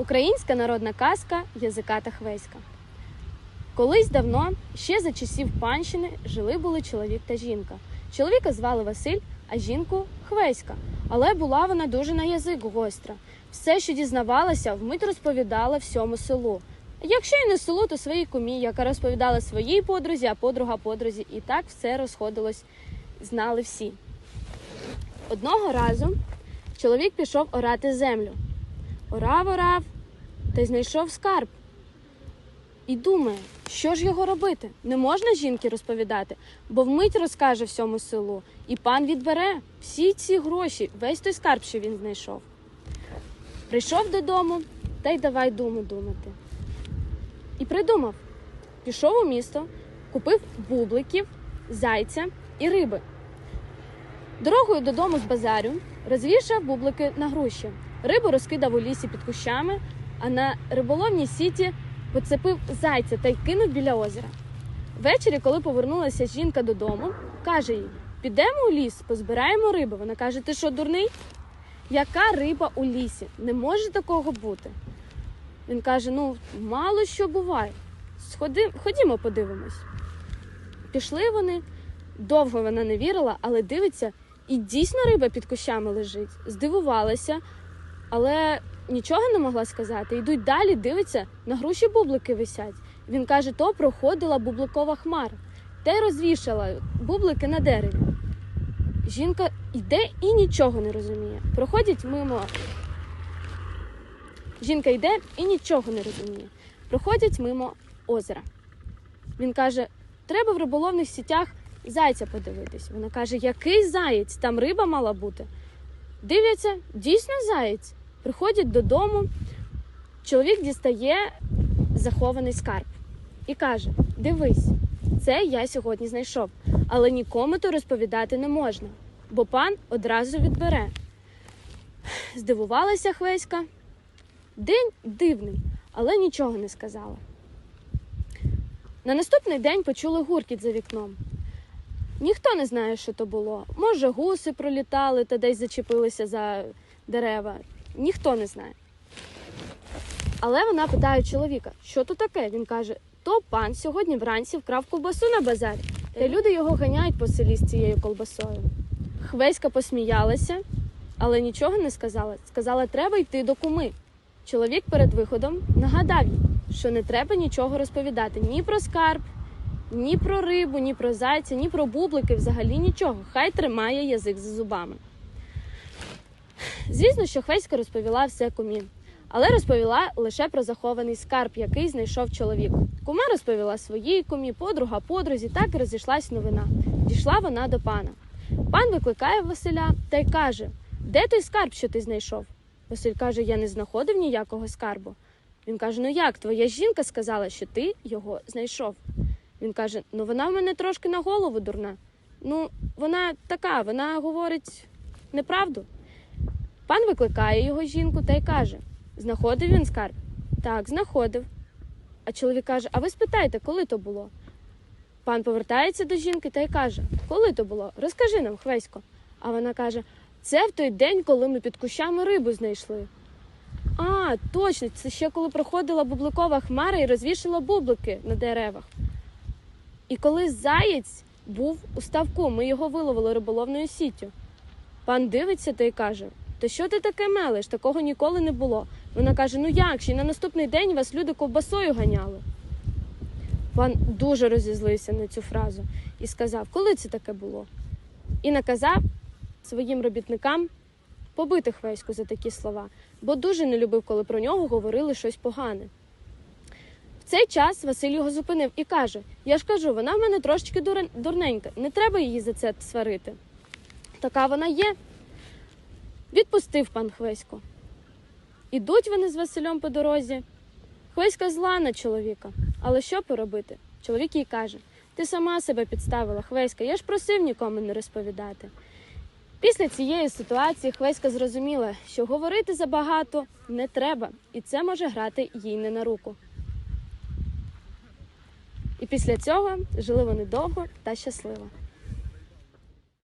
Українська народна казка Язиката Хвеська. Колись давно, ще за часів панщини, жили були чоловік та жінка. Чоловіка звали Василь, а жінку Хвеська. Але була вона дуже на язик гостра. Все, що дізнавалася, вмить розповідала всьому селу. Якщо й не селу, то своїй кумі, яка розповідала своїй подрузі, а подруга подрузі, і так все розходилось, знали всі. Одного разу чоловік пішов орати землю. Орав, орав, та й знайшов скарб. І думає, що ж його робити? Не можна жінки розповідати, бо вмить розкаже всьому селу, і пан відбере всі ці гроші, весь той скарб, що він знайшов. Прийшов додому та й давай думи думати. І придумав: пішов у місто, купив бубликів, зайця і риби. Дорогою додому з базарю розвішав бублики на груші. Рибу розкидав у лісі під кущами, а на риболовній сіті поцепив зайця та й кинув біля озера. Ввечері, коли повернулася жінка додому, каже їй: підемо у ліс, позбираємо риби. Вона каже: Ти що, дурний? Яка риба у лісі? Не може такого бути. Він каже: Ну, мало що буває. Сходи, ходімо, подивимось. Пішли вони. Довго вона не вірила, але дивиться, і дійсно риба під кущами лежить. Здивувалася, але нічого не могла сказати. Йдуть далі, дивиться, на груші бублики висять. Він каже, то проходила бубликова хмара, та й розвішала бублики на дереві. Жінка йде і нічого не розуміє. Проходять мимо. Жінка йде і нічого не розуміє. Проходять мимо озера. Він каже: треба в риболовних сітях зайця подивитись. Вона каже, який заєць? Там риба мала бути. Дивляться, дійсно заєць. Приходять додому. Чоловік дістає захований скарб і каже: Дивись, це я сьогодні знайшов, але нікому то розповідати не можна, бо пан одразу відбере. Здивувалася Хвеська. День дивний, але нічого не сказала. На наступний день почули гуркіт за вікном. Ніхто не знає, що то було. Може, гуси пролітали та десь зачепилися за дерева. Ніхто не знає. Але вона питає чоловіка, що то таке? Він каже: то пан сьогодні вранці вкрав ковбасу на базарі, та люди його ганяють по селі з цією колбасою. Хвеська посміялася, але нічого не сказала. Сказала, треба йти до куми. Чоловік перед виходом нагадав їй, що не треба нічого розповідати ні про скарб, ні про рибу, ні про зайця, ні про бублики, взагалі нічого. Хай тримає язик за зубами. Звісно, що Хвеська розповіла все кумі, але розповіла лише про захований скарб, який знайшов чоловік. Кума розповіла своїй кумі, подруга подрузі, так і розійшлась новина. Дійшла вона до пана. Пан викликає Василя та й каже: Де той скарб, що ти знайшов? Василь каже: Я не знаходив ніякого скарбу. Він каже: Ну як, твоя жінка сказала, що ти його знайшов. Він каже: Ну вона в мене трошки на голову дурна. Ну, вона така, вона говорить неправду. Пан викликає його жінку та й каже: Знаходив він скарб? Так, знаходив. А чоловік каже: А ви спитайте, коли то було? Пан повертається до жінки та й каже: Коли то було? Розкажи нам, Хвесько. А вона каже: Це в той день, коли ми під кущами рибу знайшли. А, точно, це ще коли проходила бубликова хмара і розвішала бублики на деревах. І коли заєць був у ставку, ми його виловили риболовною сіттю. Пан дивиться та й каже: Та що ти таке мелиш? Такого ніколи не було. Вона каже: Ну як ще на наступний день вас люди ковбасою ганяли. Пан дуже розізлився на цю фразу і сказав, коли це таке було. І наказав своїм робітникам побити Хвеську за такі слова, бо дуже не любив, коли про нього говорили щось погане. Цей час Василь його зупинив і каже: Я ж кажу, вона в мене трошечки дурненька, не треба її за це сварити. Така вона є. Відпустив пан Хвесько. Ідуть вони з Василем по дорозі. Хвеська зла на чоловіка. Але що поробити? Чоловік їй каже: Ти сама себе підставила, Хвеська, я ж просив нікому не розповідати. Після цієї ситуації Хвеська зрозуміла, що говорити забагато не треба, і це може грати їй не на руку. І після цього жили вони довго та щасливо.